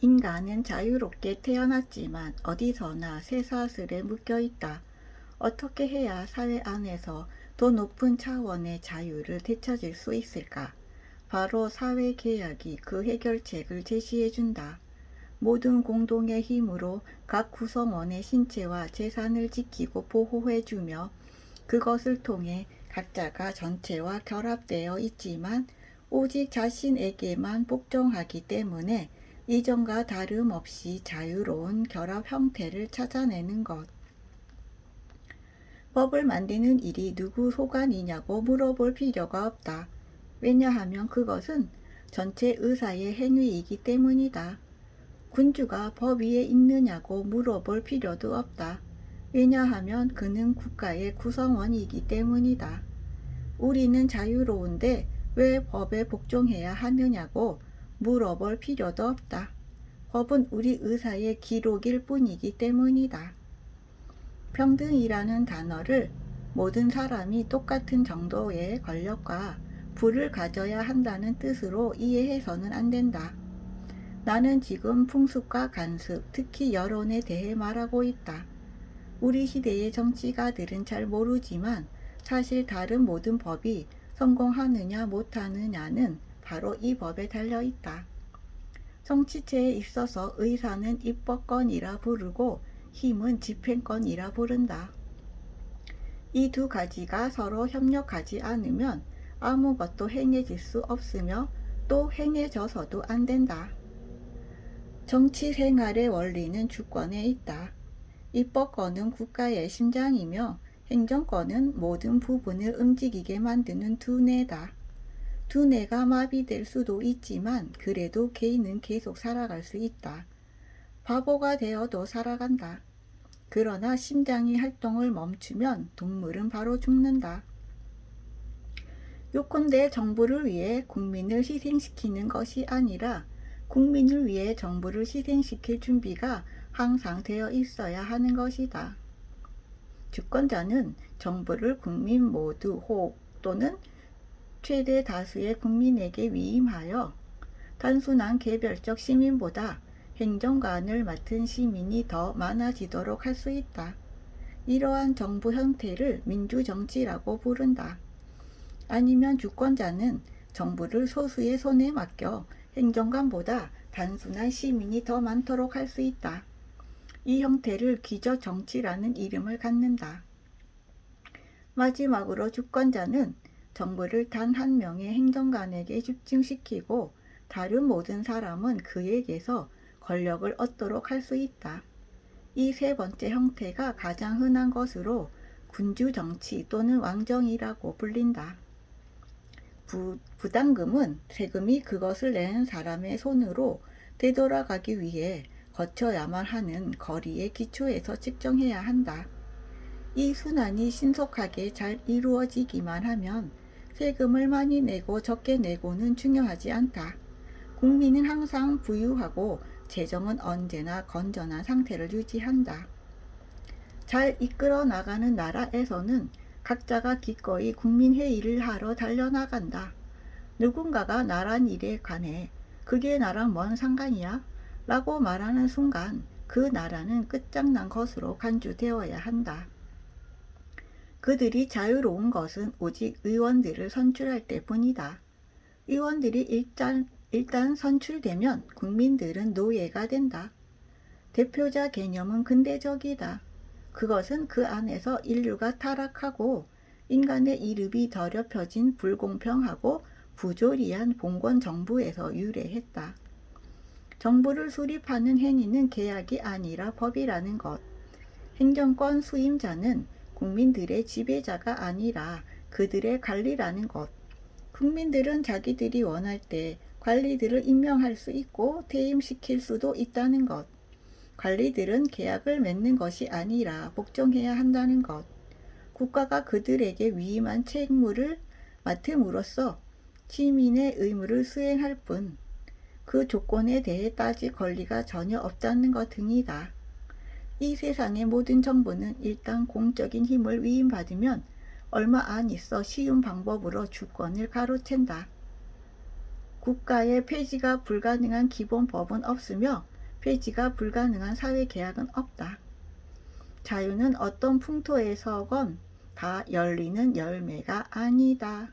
인간은 자유롭게 태어났지만 어디서나 쇠사슬에 묶여 있다. 어떻게 해야 사회 안에서 더 높은 차원의 자유를 되찾을 수 있을까? 바로 사회 계약이 그 해결책을 제시해 준다. 모든 공동의 힘으로 각 구성원의 신체와 재산을 지키고 보호해 주며 그것을 통해 각자가 전체와 결합되어 있지만 오직 자신에게만 복종하기 때문에 이전과 다름없이 자유로운 결합 형태를 찾아내는 것. 법을 만드는 일이 누구 소관이냐고 물어볼 필요가 없다. 왜냐하면 그것은 전체 의사의 행위이기 때문이다. 군주가 법 위에 있느냐고 물어볼 필요도 없다. 왜냐하면 그는 국가의 구성원이기 때문이다. 우리는 자유로운데 왜 법에 복종해야 하느냐고 물어볼 필요도 없다. 법은 우리 의사의 기록일 뿐이기 때문이다. 평등이라는 단어를 모든 사람이 똑같은 정도의 권력과 부를 가져야 한다는 뜻으로 이해해서는 안 된다. 나는 지금 풍습과 간습, 특히 여론에 대해 말하고 있다. 우리 시대의 정치가들은 잘 모르지만 사실 다른 모든 법이 성공하느냐 못하느냐는 바로 이 법에 달려 있다. 정치체에 있어서 의사는 입법권이라 부르고 힘은 집행권이라 부른다. 이 두 가지가 서로 협력하지 않으면 아무것도 행해질 수 없으며 또 행해져서도 안 된다. 정치 생활의 원리는 주권에 있다. 입법권은 국가의 심장이며 행정권은 모든 부분을 움직이게 만드는 두뇌다. 두뇌가 마비될 수도 있지만 그래도 개인은 계속 살아갈 수 있다. 바보가 되어도 살아간다. 그러나 심장이 활동을 멈추면 동물은 바로 죽는다. 요컨대 정부를 위해 국민을 희생시키는 것이 아니라 국민을 위해 정부를 희생시킬 준비가 항상 되어 있어야 하는 것이다. 주권자는 정부를 국민 모두 혹 또는 최대 다수의 국민에게 위임하여 단순한 개별적 시민보다 행정관을 맡은 시민이 더 많아지도록 할 수 있다. 이러한 정부 형태를 민주정치라고 부른다. 아니면 주권자는 정부를 소수의 손에 맡겨 행정관보다 단순한 시민이 더 많도록 할 수 있다. 이 형태를 귀저 정치라는 이름을 갖는다. 마지막으로 주권자는 정부를 단 한 명의 행정관에게 집중시키고 다른 모든 사람은 그에게서 권력을 얻도록 할 수 있다. 이 세 번째 형태가 가장 흔한 것으로 군주 정치 또는 왕정이라고 불린다. 부, 부담금은 세금이 그것을 내는 사람의 손으로 되돌아가기 위해 거쳐야만 하는 거리의 기초에서 측정해야 한다. 이 순환이 신속하게 잘 이루어지기만 하면 세금을 많이 내고 적게 내고는 중요하지 않다. 국민은 항상 부유하고 재정은 언제나 건전한 상태를 유지한다. 잘 이끌어 나가는 나라에서는 각자가 기꺼이 국민회의를 하러 달려나간다. 누군가가 나란 일에 관해 그게 나랑 뭔 상관이야? 라고 말하는 순간 그 나라는 끝장난 것으로 간주되어야 한다. 그들이 자유로운 것은 오직 의원들을 선출할 때뿐이다. 의원들이 일단, 일단 선출되면 국민들은 노예가 된다. 대표자 개념은 근대적이다. 그것은 그 안에서 인류가 타락하고 인간의 이름이 더럽혀진 불공평하고 부조리한 봉건 정부에서 유래했다. 정부를 수립하는 행위는 계약이 아니라 법이라는 것. 행정권 수임자는 국민들의 지배자가 아니라 그들의 관리라는 것. 국민들은 자기들이 원할 때 관리들을 임명할 수 있고 퇴임시킬 수도 있다는 것. 관리들은 계약을 맺는 것이 아니라 복종해야 한다는 것. 국가가 그들에게 위임한 책무를 맡음으로써 시민의 의무를 수행할 뿐, 그 조건에 대해 따질 권리가 전혀 없다는 것 등이다. 이 세상의 모든 정부는 일단 공적인 힘을 위임받으면 얼마 안 있어 쉬운 방법으로 주권을 가로챈다. 국가에 폐지가 불가능한 기본법은 없으며 폐지가 불가능한 사회계약은 없다. 자유는 어떤 풍토에서건 다 열리는 열매가 아니다.